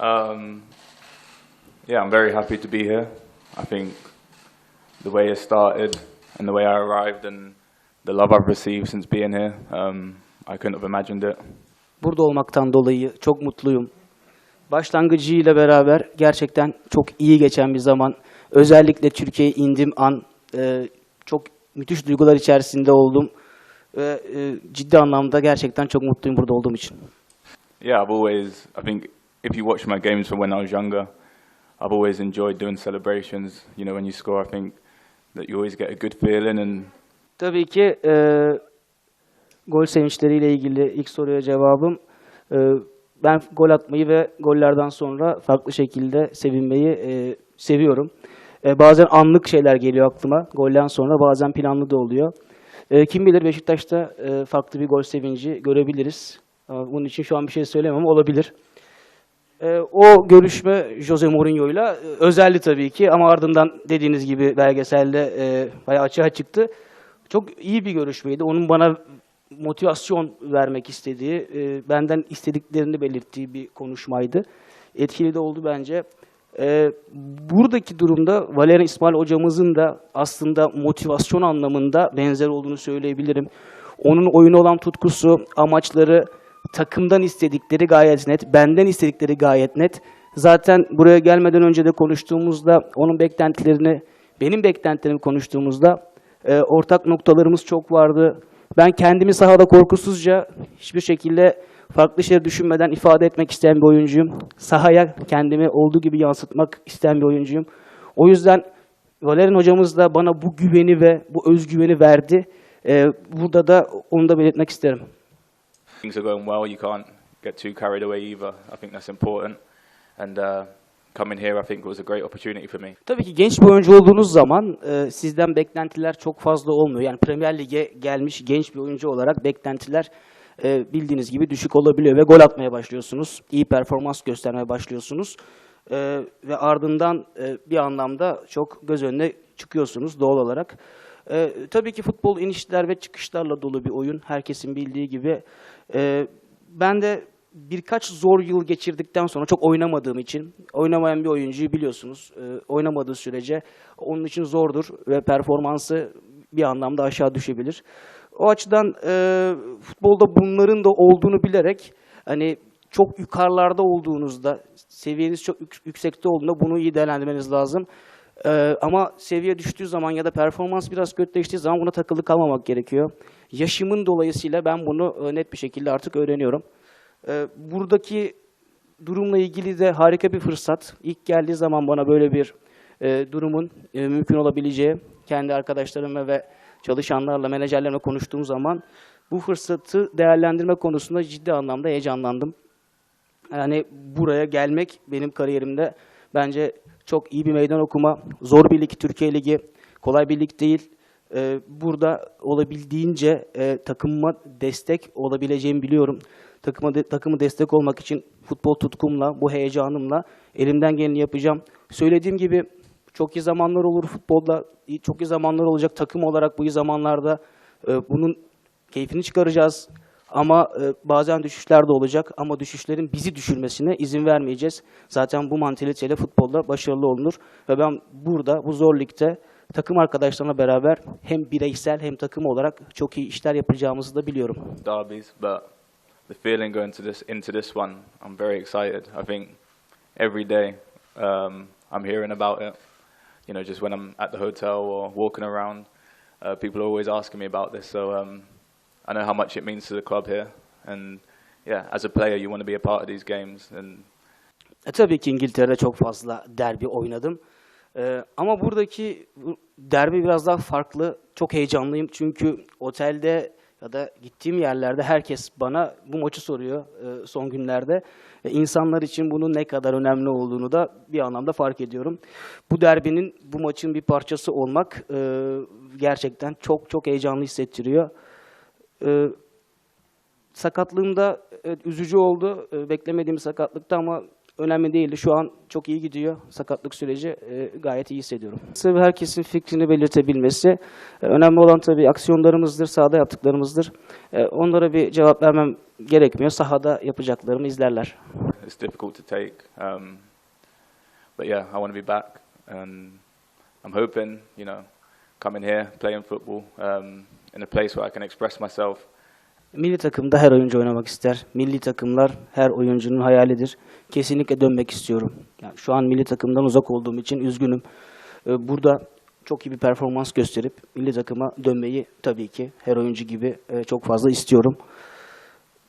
Um, yeah, I'm very happy to be here. I think the way it started and the way I arrived and the love I've received since being here, um, I couldn't have imagined it. Burada olmaktan dolayı çok mutluyum. Başlangıcıyla beraber gerçekten çok iyi geçen bir zaman. Özellikle Türkiye'ye indiğim an e, çok müthiş duygular içerisinde oldum. Ve e, ciddi anlamda gerçekten çok mutluyum burada olduğum için. Yeah, I've always, I think if you watch my games from when I was younger, I've always enjoyed doing celebrations. You know, when you score, I think that you always get a good feeling and Tabii ki e, gol sevinçleriyle ilgili ilk soruya cevabım. e, ben gol atmayı ve gollerden sonra farklı şekilde sevinmeyi e, seviyorum. E, bazen anlık şeyler geliyor aklıma. Golden sonra bazen planlı da oluyor. E, kim bilir Beşiktaş'ta e, farklı bir gol sevinci görebiliriz. Ama Bunun için şu an bir şey söylemem ama olabilir. E, o görüşme Jose Mourinho'yla e, özeldi tabii ki ama ardından dediğiniz gibi belgeselde e, bayağı açığa çıktı. Çok iyi bir görüşmeydi. Onun bana motivasyon vermek istediği, e, benden istediklerini belirttiği bir konuşmaydı. Etkili de oldu bence. E, buradaki durumda Valerian İsmail hocamızın da aslında motivasyon anlamında benzer olduğunu söyleyebilirim. Onun oyuna olan tutkusu, amaçları, takımdan istedikleri gayet net, benden istedikleri gayet net. Zaten buraya gelmeden önce de konuştuğumuzda onun beklentilerini, benim beklentilerimi konuştuğumuzda e, ortak noktalarımız çok vardı. Ben kendimi sahada korkusuzca hiçbir şekilde farklı şeyler düşünmeden ifade etmek isteyen bir oyuncuyum. Sahaya kendimi olduğu gibi yansıtmak isteyen bir oyuncuyum. O yüzden Valerian hocamız da bana bu güveni ve bu özgüveni verdi. E, burada da onu da belirtmek isterim. Things are going well, you can't get too carried away either. I think that's important. And uh, coming here, I think was a great opportunity for me. Tabii ki genç bir oyuncu olduğunuz zaman e, sizden beklentiler çok fazla olmuyor. Yani Premier Lig'e gelmiş genç bir oyuncu olarak beklentiler e, bildiğiniz gibi düşük olabiliyor ve gol atmaya başlıyorsunuz. İyi performans göstermeye başlıyorsunuz. E, ve ardından e, bir anlamda çok göz önüne çıkıyorsunuz doğal olarak. E, tabii ki futbol inişler ve çıkışlarla dolu bir oyun. Herkesin bildiği gibi. E, ben de birkaç zor yıl geçirdikten sonra çok oynamadığım için, oynamayan bir oyuncuyu biliyorsunuz, e, oynamadığı sürece onun için zordur ve performansı bir anlamda aşağı düşebilir. O açıdan e, futbolda bunların da olduğunu bilerek hani çok yukarılarda olduğunuzda, seviyeniz çok yük- yüksekte olduğunda bunu iyi değerlendirmeniz lazım. Ee, ama seviye düştüğü zaman ya da performans biraz kötüleştiği zaman buna takılı kalmamak gerekiyor. Yaşımın dolayısıyla ben bunu e, net bir şekilde artık öğreniyorum. Ee, buradaki durumla ilgili de harika bir fırsat. İlk geldiği zaman bana böyle bir e, durumun e, mümkün olabileceği, kendi arkadaşlarımla ve çalışanlarla, menajerlerle konuştuğum zaman bu fırsatı değerlendirme konusunda ciddi anlamda heyecanlandım. Yani buraya gelmek benim kariyerimde bence çok iyi bir meydan okuma. Zor bir lig Türkiye Ligi. Kolay bir lig değil. Ee, burada olabildiğince e, takımıma destek olabileceğimi biliyorum. Takıma de- takımı destek olmak için futbol tutkumla, bu heyecanımla elimden geleni yapacağım. Söylediğim gibi çok iyi zamanlar olur futbolda. Çok iyi zamanlar olacak takım olarak bu iyi zamanlarda. e, bunun keyfini çıkaracağız. Ama e, bazen düşüşler de olacak ama düşüşlerin bizi düşürmesine izin vermeyeceğiz. Zaten bu mantaliteyle futbolda başarılı olunur ve ben burada bu zor ligde takım arkadaşlarımla beraber hem bireysel hem takım olarak çok iyi işler yapacağımızı da biliyorum. derbies, but the feeling going to this into this one, I'm very excited. I think every day um, I'm hearing about it. You know, just when I'm at the hotel or walking around, uh, people are always asking me about this. So um, I know how much it means to the club here, and yeah, as a player, you want to be a part of these games, and E, tabii ki İngiltere'de çok fazla derbi oynadım. E, ama buradaki bu derbi biraz daha farklı. Çok heyecanlıyım çünkü otelde ya da gittiğim yerlerde herkes bana bu maçı soruyor e, son günlerde. E, insanlar için bunun ne kadar önemli olduğunu da bir anlamda fark ediyorum. Bu derbinin, bu maçın bir parçası olmak e, gerçekten çok çok heyecanlı hissettiriyor. E, sakatlığımda evet, üzücü oldu. E, beklemediğim sakatlıkta ama önemli değildi. Şu an çok iyi gidiyor. Sakatlık süreci e, gayet iyi hissediyorum. Tabii herkesin fikrini belirtebilmesi. E, önemli olan tabii aksiyonlarımızdır, sahada yaptıklarımızdır. E, onlara bir cevap vermem gerekmiyor. Sahada yapacaklarımı izlerler. it's difficult to take. Um, but yeah, I want to be back, and I'm hoping, you know, coming here, playing football um, in a place where I can express myself. Milli takımda her oyuncu oynamak ister. Milli takımlar her oyuncunun hayalidir. Kesinlikle dönmek istiyorum. Yani şu an milli takımdan uzak olduğum için üzgünüm. Ee, Burada çok iyi bir performans gösterip milli takıma dönmeyi tabii ki her oyuncu gibi e, çok fazla istiyorum.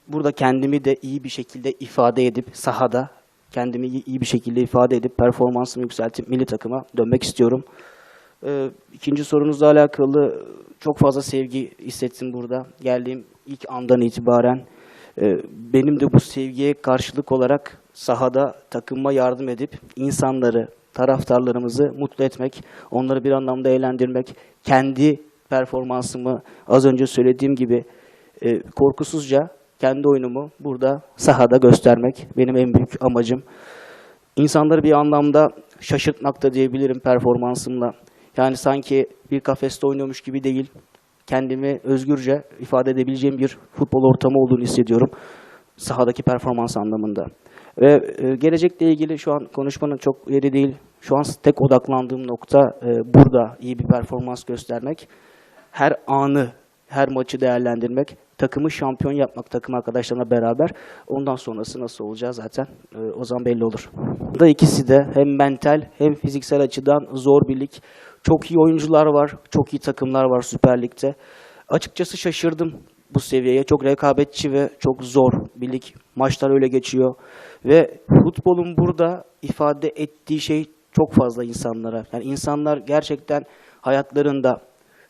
Burada kendimi de iyi bir şekilde ifade edip sahada kendimi iyi bir şekilde ifade edip performansımı yükseltip milli takıma dönmek istiyorum. Ee, ikinci sorunuzla alakalı çok fazla sevgi hissettim burada. Geldiğim ilk andan itibaren e, benim de bu sevgiye karşılık olarak sahada takıma yardım edip insanları, taraftarlarımızı mutlu etmek, onları bir anlamda eğlendirmek, kendi performansımı az önce söylediğim gibi e, korkusuzca kendi oyunumu burada sahada göstermek benim en büyük amacım. İnsanları bir anlamda şaşırtmak da diyebilirim performansımla. Yani sanki bir kafeste oynuyormuş gibi değil, kendimi özgürce ifade edebileceğim bir futbol ortamı olduğunu hissediyorum sahadaki performans anlamında. Ve e, gelecekle ilgili şu an konuşmanın çok yeri değil. Şu an tek odaklandığım nokta e, burada iyi bir performans göstermek. Her anı, her maçı değerlendirmek, takımı şampiyon yapmak takım arkadaşlarımla beraber. Ondan sonrası nasıl olacağı zaten e, o zaman belli olur. Da ikisi de hem mental hem fiziksel açıdan zor bir lig. Çok iyi oyuncular var, çok iyi takımlar var Süper Lig'de. Açıkçası şaşırdım bu seviyeye. Çok rekabetçi ve çok zor bir lig. Maçlar öyle geçiyor. Ve futbolun burada ifade ettiği şey çok fazla insanlara. Yani insanlar gerçekten hayatlarında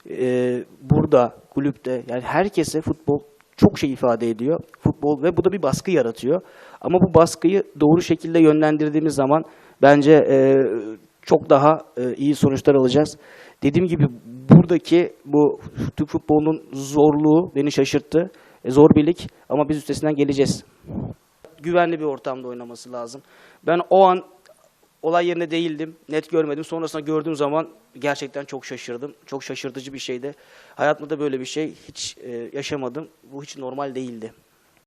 e, burada kulüpte yani herkese futbol çok şey ifade ediyor. Futbol ve bu da bir baskı yaratıyor. Ama bu baskıyı doğru şekilde yönlendirdiğimiz zaman bence e, çok daha e, iyi sonuçlar alacağız. Dediğim gibi buradaki bu Türk futbolunun zorluğu beni şaşırttı. E, zor bir lig ama biz üstesinden geleceğiz. Güvenli bir ortamda oynaması lazım. Ben o an olay yerinde değildim. Net görmedim. Sonrasında gördüğüm zaman gerçekten çok şaşırdım. Çok şaşırtıcı bir şeydi. Hayatımda böyle bir şey hiç e, yaşamadım. Bu hiç normal değildi.